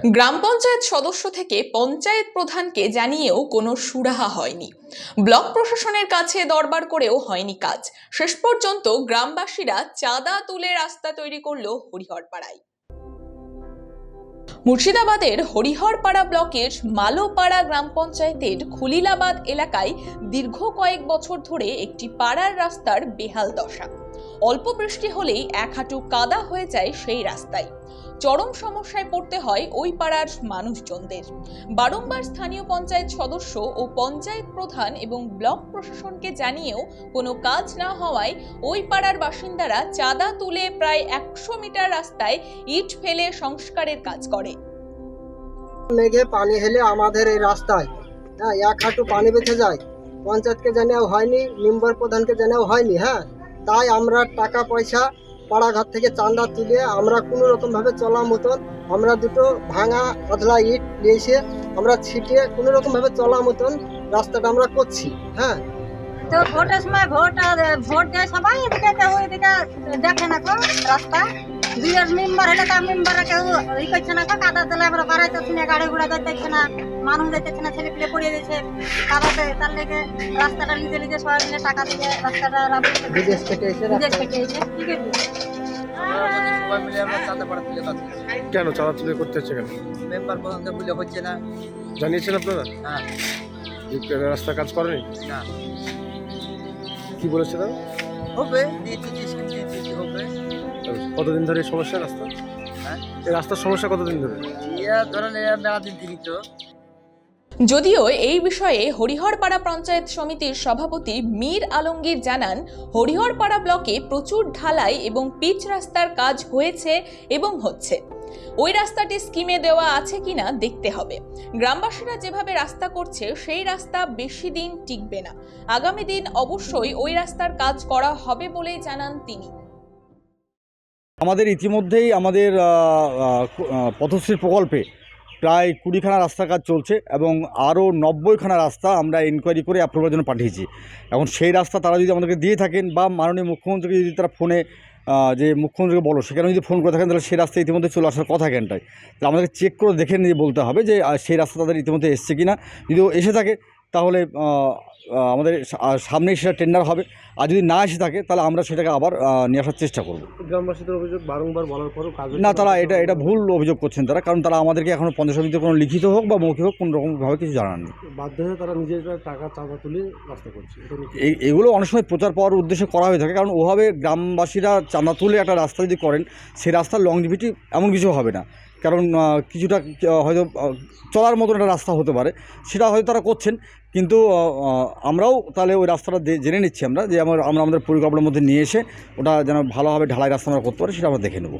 গ্রাম পঞ্চায়েত সদস্য থেকে পঞ্চায়েত প্রধানকে জানিয়েও কোনো সুরাহা হয়নি। ব্লক প্রশাসনের কাছে দরবার করেও হয়নি কাজ। শেষ পর্যন্ত গ্রামবাসীরা চাঁদা তুলে রাস্তা তৈরি করল হরিহরপাড়ায়। মুর্শিদাবাদের হরিহরপাড়া ব্লকের মালোপাড়া গ্রাম পঞ্চায়েতের খুলিলাবাদ এলাকায় দীর্ঘ কয়েক বছর ধরে একটি পাড়ার রাস্তার বেহাল দশা। অল্প বৃষ্টি হলেই এক হাঁটু কাদা হয়ে যায় সেই রাস্তায়। চরম সমস্যায় পড়তে হয় ওই পাড়ার মানুষজনদের। বারংবার স্থানীয় পঞ্চায়েত সদস্য ও পঞ্চায়েত প্রধান এবং ব্লক প্রশাসনকে জানিয়েও কোনো কাজ না হওয়ায় ওই পাড়ার বাসিন্দারা চাঁদা তুলে প্রায় একশো মিটার রাস্তায় ইট ফেলে সংস্কারের কাজ করে। মেঘে পানি হেলে আমাদের এই রাস্তায়। হ্যাঁ এক হাঁটু পানি বেঁচে যায়। পঞ্চায়েতকে জানাও হয়নি, মেম্বার প্রধানকে জানাও হয়নি হ্যাঁ। তাই আমরা টাকা পয়সা পাড়াঘাট থেকে চান্দা তুলে আমরা কোনো রকমভাবে চলার মতন আমরা দুটো ভাঙা পাতলা ইট নিয়ে এসে আমরা ছিটিয়ে কোনো রকমভাবে চলার মতন রাস্তাটা আমরা করছি হ্যাঁ। তো ভোটের সময় ভোট ভোট দেয় সবাই, এদিকে কেউ এদিকে দেখে না কো রাস্তা। দুইয়ের মেম্বার হলে তার মেম্বারে কেউ ই করছে না কো কাদা তেলে আমরা বাড়াইতেছি না, গাড়ি ঘোড়া যাইতেছে না। মানুষ যাইতেছে না ছেলে পেলে পড়িয়ে দিয়েছে। কাদাতে তার লেগে রাস্তাটা নিজে নিজে সবাই মিলে টাকা দিয়ে রাস্তাটা বিদেশ থেকে এসে বিদেশ রাস্তা থেকে এসে ঠিক আছে পাড়া কেন চালাচুলি করতে হচ্ছে কেন? মেম্বার প্রধানকে বলে হচ্ছে না। জানিয়েছেন আপনারা? হ্যাঁ। যে রাস্তার কাজ করেনি? না। কি বলেছে তারা? হবে হবে। কতদিন ধরে এই সমস্যা রাস্তা? হ্যাঁ। এই রাস্তার সমস্যা কতদিন ধরে? ইয়া ধরেন মেলা দিন তিনি তো। যদিও এই বিষয়ে হরিহরপাড়া পঞ্চায়েত সমিতির সভাপতি মীর আলমগীর জানান, হরিহরপাড়া ব্লকে প্রচুর ঢালাই এবং পিচ রাস্তার কাজ হয়েছে এবং হচ্ছে। ওই রাস্তাটি স্কিমে দেওয়া আছে কিনা দেখতে হবে। গ্রামবাসীরা যেভাবে রাস্তা করছে, সেই রাস্তা বেশি দিন টিকবে না। আগামী দিন অবশ্যই ওই রাস্তার কাজ করা হবে বলেই জানান তিনি। আমাদের ইতিমধ্যেই আমাদের পথশ্রী প্রকল্পে প্রায় কুড়িখানা রাস্তার কাজ চলছে এবং আরও নব্বইখানা রাস্তা আমরা এনকোয়ারি করে অ্যাপ্রুভের জন্য পাঠিয়েছি। এখন সেই রাস্তা তারা যদি আমাদেরকে দিয়ে থাকেন বা মাননীয় মুখ্যমন্ত্রীকে যদি তারা ফোনে যে মুখ্যমন্ত্রীকে বলো, সেখানে যদি ফোন করে থাকেন, তাহলে সেই রাস্তা ইতিমধ্যে চলে আসার কথা কেনটাই তাহলে আমাদেরকে চেক করে দেখে নিয়ে বলতে হবে যে সেই রাস্তা তাদের ইতিমধ্যে এসছে কি না যদিও এসে থাকে তাহলে আমাদের সা- আহ, সামনেই সেটা টেন্ডার হবে। আর যদি না এসে থাকে তাহলে আমরা সেটাকে আবার নিয়ে আসার চেষ্টা করব। গ্রামবাসীদের অভিযোগ বারংবার বলার পরও কাজ না তারা এটা এটা ভুল অভিযোগ করছেন তারা কারণ তারা আমাদেরকে এখনও পঞ্চায়েত সমিতিতে কোনো লিখিত হোক বা মৌখিক হোক কোনো রকমভাবে কিছু জানাননি বাধ্য হয়ে তারা নিজেরা টাকা চাঁদা তুলে রাস্তা করছে। এগুলো অনেক সময় প্রচার পাওয়ার উদ্দেশ্যে করা হয়ে থাকে কারণ ওভাবে গ্রামবাসীরা চাঁদা তুলে একটা রাস্তা যদি করেন সেই রাস্তার লংজিভিটি এমন কিছু হবে না। কারণ কিছুটা হয়তো চলার মতন একটা রাস্তা হতে পারে। সেটা হয়তো তারা করছেন, কিন্তু আমরাও তাহলে ওই রাস্তাটা জেনে নিচ্ছি আমরা যে আমরা আমাদের পরিকল্পনার মধ্যে নিয়ে এসে ওটা যেন ভালোভাবে ঢালাই রাস্তা আমরা করতে পারি, সেটা আমরা দেখে নেব।